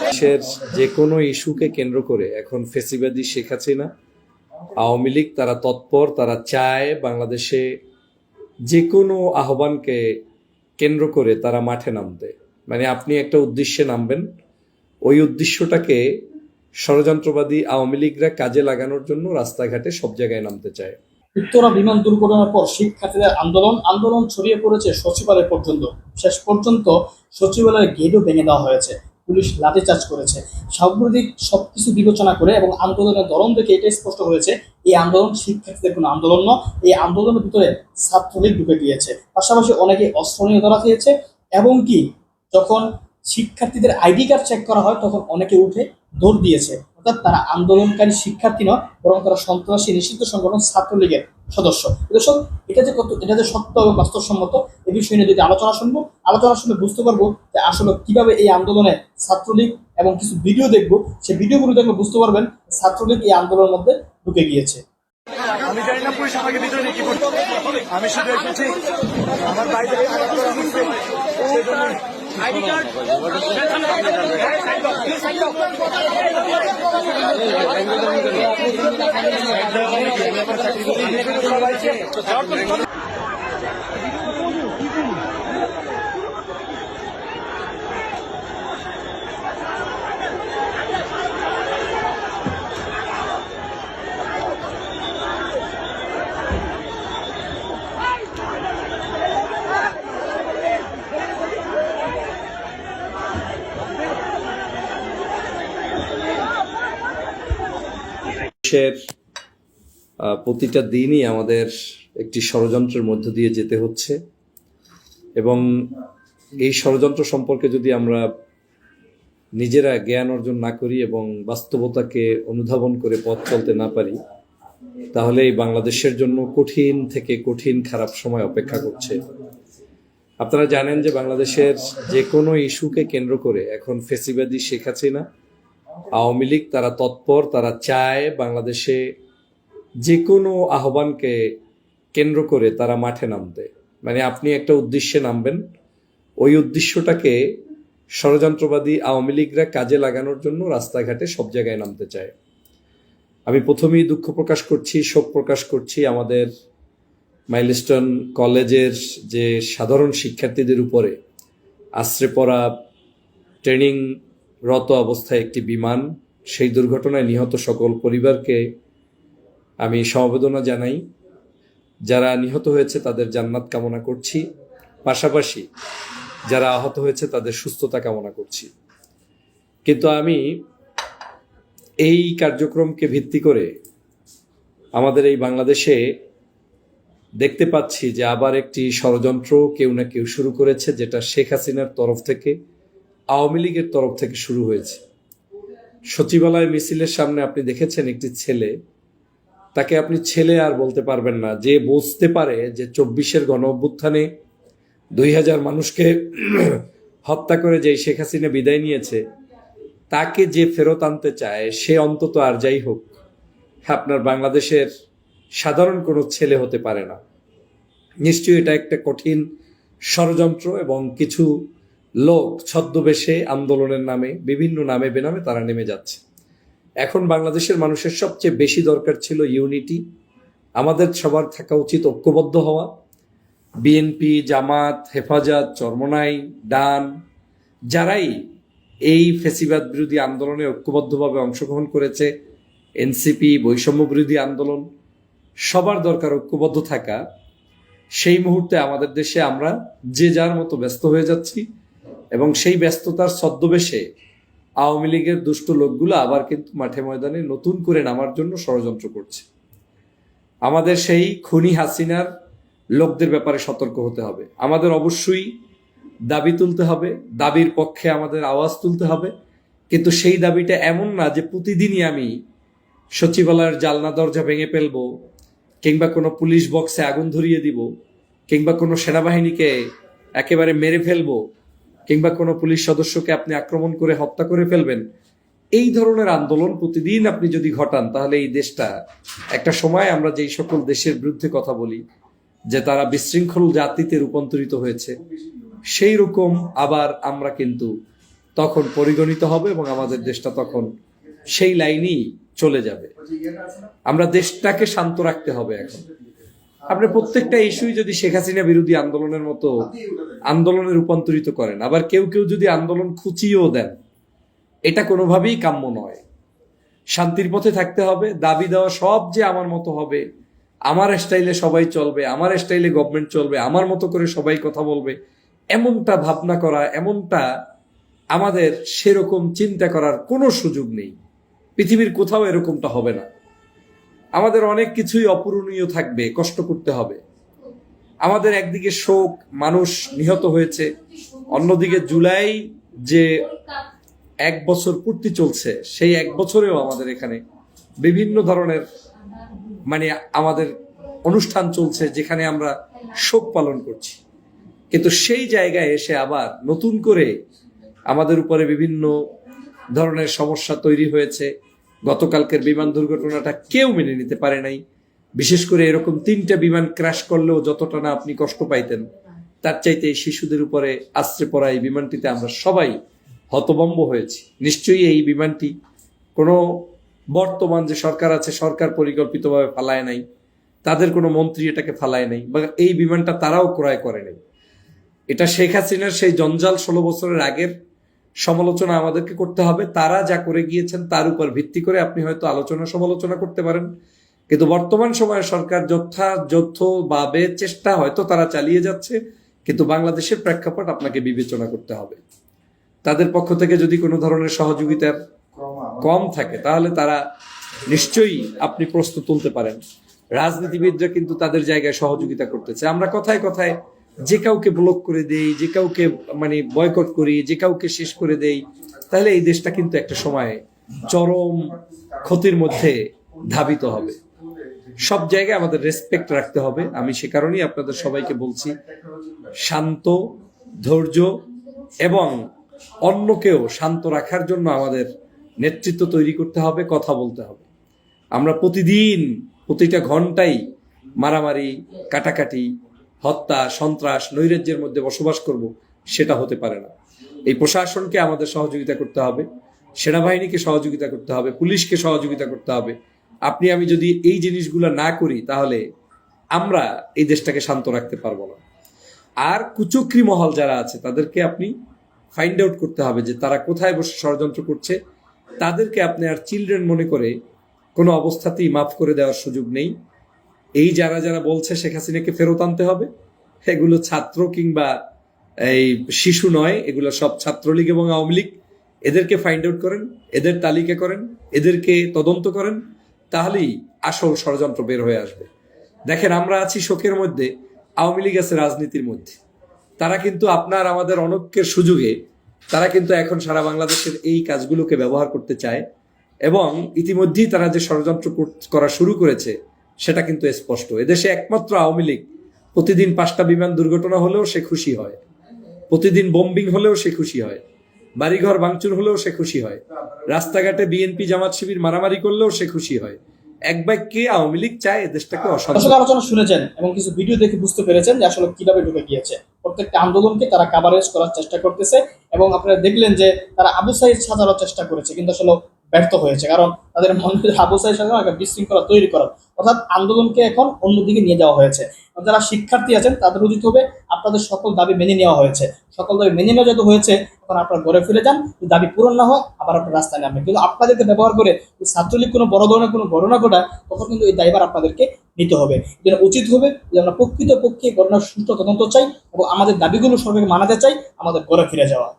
দেশের যে কোনো ইস্যুকে কেন্দ্র করে এখন ফেসিবাদী শেখ হাসিনা, আওয়ামী লীগ, তারা তৎপর, তারা চায় বাংলাদেশে যে কোনো আহ্বানকে কেন্দ্র করে তারা মাঠে নামতে। মানে আপনি একটা উদ্দেশ্যে নামবেন। ওই উদ্দেশ্যটাকে ষড়যন্ত্রবাদী আওয়ামী লীগরা কাজে লাগানোর জন্য রাস্তাঘাটে সব জায়গায় নামতে চায়। উত্তরা বিমান দুর্ঘটনার পর শিক্ষার্থীদের আন্দোলন আন্দোলন ছড়িয়ে পড়েছে সচিবালয় পর্যন্ত। শেষ পর্যন্ত সচিবালয়ের গেটও ভেঙে দেওয়া হয়েছে। পুলিশ লাঠিচার্জ করেছে। সাম্প্রতিক সবকিছু বিবেচনা করে এবং আন্দোলনের ধরন দেখে এটাই স্পষ্ট হয়েছে, এই আন্দোলন শিক্ষার্থীদের কোনো আন্দোলন নয়, এই আন্দোলনের ভিতরে ছাত্রলীগ ঢুকে গিয়েছে। পাশাপাশি অনেকে অস্ত্র নিয়ে ধরা খেয়েছে, এবং কি যখন শিক্ষার্থীদের আইডি কার্ড চেক করা হয়, তখন অনেকে উঠে দৌড় দিয়েছে। অর্থাৎ তারা আন্দোলনকারী শিক্ষার্থী নয় বরং তারা সন্ত্রাসী নিষিদ্ধ সংগঠন ছাত্রলীগের সদস্য। এটা যে কত এটা যে সত্য এবং বাস্তবসম্মত, এ বিষয় নিয়ে যদি আলোচনা শুনব, আলোচনা শুনে বুঝতে পারব যে আসলে কীভাবে এই আন্দোলনে ছাত্রলীগ এবং কিছু ভিডিও দেখব, সেই ভিডিওগুলো দেখলে বুঝতে পারবেন ছাত্রলীগ এই আন্দোলনের মধ্যে ঢুকে গিয়েছে। আমি জানি না পুলিশ আমাকে ভিতরে কি করতে আমি শুধু এসেছি। আমার বাড়িতে আইডি কার্ড দেশের প্রতিটা দিনই আমাদের একটি ষড়যন্ত্রের মধ্য দিয়ে যেতে হচ্ছে এবং এই ষড়যন্ত্র সম্পর্কে যদি আমরা নিজেরা জ্ঞান অর্জন না করি এবং বাস্তবতাকে অনুধাবন করে পথ চলতে না পারি, তাহলে এই বাংলাদেশের জন্য কঠিন থেকে কঠিন খারাপ সময় অপেক্ষা করছে। আপনারা জানেন যে বাংলাদেশের যে কোনো ইস্যুকে কেন্দ্র করে এখন ফেসিবাদী শেখ হাসিনা আওয়ামী লীগ, তারা তৎপর, তারা চায় বাংলাদেশে যে কোনো আহ্বানকে কেন্দ্র করে তারা মাঠে নামতে। মানে আপনি একটা উদ্দেশ্যে নামবেন। ওই উদ্দেশ্যটাকে ষড়যন্ত্রবাদী আওয়ামী লীগরা কাজে লাগানোর জন্য রাস্তাঘাটে সব জায়গায় নামতে চায়। আমি প্রথমেই দুঃখ প্রকাশ করছি, শোক প্রকাশ করছি আমাদের মাইলস্টোন কলেজের যে সাধারণ শিক্ষার্থীদের উপরে। আশ্রে পড়া, ট্রেনিং রত অবস্থায় একটি বিমান, সেই দুর্ঘটনায় নিহত সকল পরিবারকে আমি সমবেদনা জানাই। যারা নিহত হয়েছে তাদের জান্নাত কামনা করছি। পাশাপাশি যারা আহত হয়েছে তাদের সুস্থতা কামনা করছি। কিন্তু আমি এই কার্যক্রমকে ভিত্তি করে আমাদের এই বাংলাদেশে দেখতে পাচ্ছি যে আবার একটি ষড়যন্ত্র কেউ না কেউ শুরু করেছে, যেটা শেখ হাসিনার তরফ থেকে আওয়ামী লীগের তরফ থেকে শুরু হয়েছে। সচিবালয় মিছিলের সামনে আপনি দেখেছেন একটি ছেলে, তাকে আপনি ছেলে আর বলতে পারবেন না, যে বুঝতে পারে যে চব্বিশের গণ অভ্যুত্থানে দুই হাজার মানুষকে হত্যা করে যে শেখ হাসিনা বিদায় নিয়েছে, তাকে যে ফেরত আনতে চায়, সে অন্তত আর যাই হোক, আপনার বাংলাদেশের সাধারণ কোনো ছেলে হতে পারে না। নিশ্চয়ই এটা একটা কঠিন ষড়যন্ত্র এবং কিছু লোক ছদ্মবেশে আন্দোলনের নামে, বিভিন্ন নামে বেনামে তারা নেমে যাচ্ছে। এখন বাংলাদেশের মানুষের সবচেয়ে বেশি দরকার ছিল ইউনিটি। আমাদের সবার থাকা উচিত ঐক্যবদ্ধ হওয়া। বিএনপি, জামাত, হেফাজত, চরমনাই, ডান, যারাই এই ফেসিবাদ বিরোধী আন্দোলনে ঐক্যবদ্ধভাবে অংশগ্রহণ করেছে, এনসিপি বৈষম্য বিরোধী আন্দোলন, সবার দরকার ঐক্যবদ্ধ থাকা। সেই মুহূর্তে আমাদের দেশে আমরা যে যার মতো ব্যস্ত হয়ে যাচ্ছি। এবং সেই ব্যস্ততার ছদ্মবেশে আওয়ামী লীগের দুষ্ট লোকগুলো আবার কিন্তু মাঠে ময়দানে নতুন করে নামার জন্য ষড়যন্ত্র করছে। আমাদের সেই খুনি হাসিনার লোকদের ব্যাপারে সতর্ক হতে হবে। আমাদের অবশ্যই দাবি তুলতে হবে, দাবির পক্ষে আমাদের আওয়াজ তুলতে হবে। কিন্তু সেই দাবিটা এমন না যে প্রতিদিনই আমি সচিবালয়ের জালনা দরজা ভেঙে ফেলব, কিংবা কোনো পুলিশ বক্সে আগুন ধরিয়ে দিব, কিংবা কোনো সেনাবাহিনীকে একেবারে মেরে ফেলব কিংবা কোনো পুলিশ সদস্যকে আপনি আক্রমণ করে হত্যা করে ফেলবেন, এই ধরনের আন্দোলন প্রতিদিন আপনি যদি ঘটান, তাহলে এই দেশটা, একটা সময় আমরা যেই সকল দেশের বিরুদ্ধে কথা বলি, যে তারা বিশৃঙ্খল জাতিতে রূপান্তরিত হয়েছে, সেই রকম আবার আমরা কিন্তু তখন পরিগণিত হবে এবং আমাদের দেশটা তখন সেই লাইনেই চলে যাবে। আমরা দেশটাকে শান্ত রাখতে হবে এখন। আপনি প্রত্যেকটা ইস্যুই যদি শেখ হাসিনা বিরোধী আন্দোলনের মতো আন্দোলনে রূপান্তরিত করেন, আবার কেউ কেউ যদি আন্দোলন খুঁচিয়েও দেন, এটা কোনোভাবেই কাম্য নয়। শান্তির পথে থাকতে হবে, দাবি দেওয়া সব যে আমার মতো হবে, আমার স্টাইলে সবাই চলবে, আমার স্টাইলে গভর্নমেন্ট চলবে, আমার মতো করে সবাই কথা বলবে, এমনটা ভাবনা করা, এমনটা আমাদের সেরকম চিন্তা করার কোনো সুযোগ নেই। পৃথিবীর কোথাও এরকমটা হবে না। আমাদের অনেক কিছুই অপূরণীয় থাকবে, কষ্ট করতে হবে। আমাদের একদিকে শোক, মানুষ নিহত হয়েছে। অন্যদিকে জুলাই যে এক বছর পূর্তি চলছে, সেই এক বছরেও আমাদের এখানে বিভিন্ন ধরনের মানে আমাদের অনুষ্ঠান চলছে যেখানে আমরা শোক পালন করছি। কিন্তু সেই জায়গায় এসে আবার নতুন করে আমাদের উপরে বিভিন্ন ধরনের সমস্যা তৈরি হয়েছে। গতকালকের বিমান দুর্ঘটনাটা কেউ মেনে নিতে পারে নাই। বিশেষ করে এরকম তিনটা বিমান ক্র্যাশ করলেও যতটা না আপনি কষ্ট পাইতেন, তার চাইতে শিশুদের উপরে আশ্রে পড়া এই বিমানটিতে আমরা সবাই হতবম্ব হয়েছি। নিশ্চয়ই এই বিমানটি কোনো বর্তমান যে সরকার আছে, সরকার পরিকল্পিতভাবে ফালায় নাই, তাদের কোনো মন্ত্রী এটাকে ফালায় নাই, বা এই বিমানটা তারাও ক্রয় করে নাই। এটা শেখ হাসিনার সেই জঞ্জাল ষোলো বছরের আগের সমালোচনা আমাদেরকে করতে হবে। তারা যা করে গিয়েছেন তার উপর ভিত্তি করে আপনি হয়তো আলোচনা সমালোচনা করতে পারেন। কিন্তু বর্তমান সময়ে সরকার যথাযথভাবে চেষ্টা হয়তো তারা চালিয়ে যাচ্ছে। কিন্তু বাংলাদেশের প্রেক্ষাপট আপনাকে বিবেচনা করতে হবে। তাদের পক্ষ থেকে যদি কোনো ধরনের সহযোগিতার কম থাকে, তাহলে তারা নিশ্চয়ই আপনি প্রশ্ন তুলতে পারেন। রাজনীতিবিদরা কিন্তু তাদের জায়গায় সহযোগিতা করতেছে। আমরা কথায় কথায় যে কাউকে ব্লক করে দেই, যে কাউকে মানে বয়কট করি, যে কাউকে শেষ করে দেই, তাহলে এই দেশটা কিন্তু একটা সময় চরম ক্ষতির মধ্যে ধাবিত হবে। সব জায়গায় আমাদের রেসপেক্ট রাখতে হবে। আমি সে কারণেই আপনাদের সবাইকে বলছি, শান্ত, ধৈর্য এবং অন্যকেও শান্ত রাখার জন্য আমাদের নেতৃত্ব তৈরি করতে হবে, কথা বলতে হবে। আমরা প্রতিদিন প্রতিটা ঘন্টাই মারামারি, কাটাকাটি হত্যা, সন্ত্রাস, নৈরাজ্যের মধ্যে বসবাস করব, সেটা হতে পারে না। এই প্রশাসনকে আমাদের সহযোগিতা করতে হবে, সেনাবাহিনীকে সহযোগিতা করতে হবে, পুলিশকে সহযোগিতা করতে হবে। আপনি, আমি যদি এই জিনিসগুলো না করি, তাহলে আমরা এই দেশটাকে শান্ত রাখতে পারব না। আর কুচক্রি মহল যারা আছে, তাদেরকে আপনি ফাইন্ড আউট করতে হবে যে তারা কোথায় বসে ষড়যন্ত্র করছে। তাদেরকে আপনি আর চিলড্রেন মনে করে কোনো অবস্থাতেই মাফ করে দেওয়ার সুযোগ নেই। এই যারা যারা বলছে শেখ হাসিনাকে ফেরত আনতে হবে, এগুলো ছাত্র কিংবা এই শিশু নয়, এগুলো সব ছাত্রলীগ এবং আওয়ামী লীগ। এদেরকে ফাইন্ড আউট করেন, এদের তালিকা করেন, এদেরকে তদন্ত করেন, তাহলেই আসল ষড়যন্ত্র বের হয়ে আসবে। দেখেন, আমরা আছি শোকের মধ্যে, আওয়ামী লীগ আছে রাজনীতির মধ্যে। তারা কিন্তু আপনার আমাদের অনৈক্যের সুযোগে, তারা কিন্তু এখন সারা বাংলাদেশের এই কাজগুলোকে ব্যবহার করতে চায় এবং ইতিমধ্যেই তারা যে ষড়যন্ত্র কর- শুরু করেছে সেটা কিন্তু স্পষ্ট। এদেশে একমাত্র আওয়ামী লীগ। প্রতিদিন পাঁচটা বিমান দুর্ঘটনা হলেও সে খুশি হয়। প্রতিদিন বোম্বিং হলেও সে খুশি হয়। বাড়িঘর ভাঙচুর হলেও সে খুশি হয়। রাস্তাঘাটে বিএনপি জামাত শিবির মারামারি করলেও সে খুশি হয়। এক বাক্যে আওয়ামী লীগ চায় দেশটাকে অশান্ত। আলোচনা শুনেছেন এবং কিছু ভিডিও দেখে বুঝতে পেরেছেন যে আসলে কীভাবে ঢুকে গিয়েছে। প্রত্যেকটা আন্দোলনকে তারা কাভারেজ করার চেষ্টা করতেছে এবং আপনারা দেখলেন যে তারা আবু সাইদ সাজানোর চেষ্টা করেছে, কিন্তু আসলে ব্যর্থ হয়েছে। কারণ তাদের মনে আবু সাইদ সাজানো একটা বিশৃঙ্খলা তৈরি করা অর্থাৎ আন্দোলনকে এখন অন্যদিকে নিয়ে যাওয়া হয়েছে। যারা শিক্ষার্থী আছেন, তাদের উচিত হবে আপনাদের সকল দাবি মেনে নেওয়া হয়েছে। সকল দাবি মেনে নেওয়া যত হয়েছে তখন আপনারা ঘরে ফিরে যান দাবি পূরণ না হয়, আবার আপনার রাস্তায় নামবেন। কিন্তু আপনাদেরকে ব্যবহার করে ছাত্রলীগ কোনো বড় ধরনের কোনো ঘটনা ঘটায়, তখন কিন্তু এই দায়ভার আপনাদেরকে নিতে হবে। যেন উচিত হবে যে আমরা প্রকৃত পক্ষে ঘটনার সুষ্ঠু তদন্ত চাই এবং আমাদের দাবিগুলো সরকারকে মানাতে চাই, আমাদের ঘরে ফিরে যাওয়া।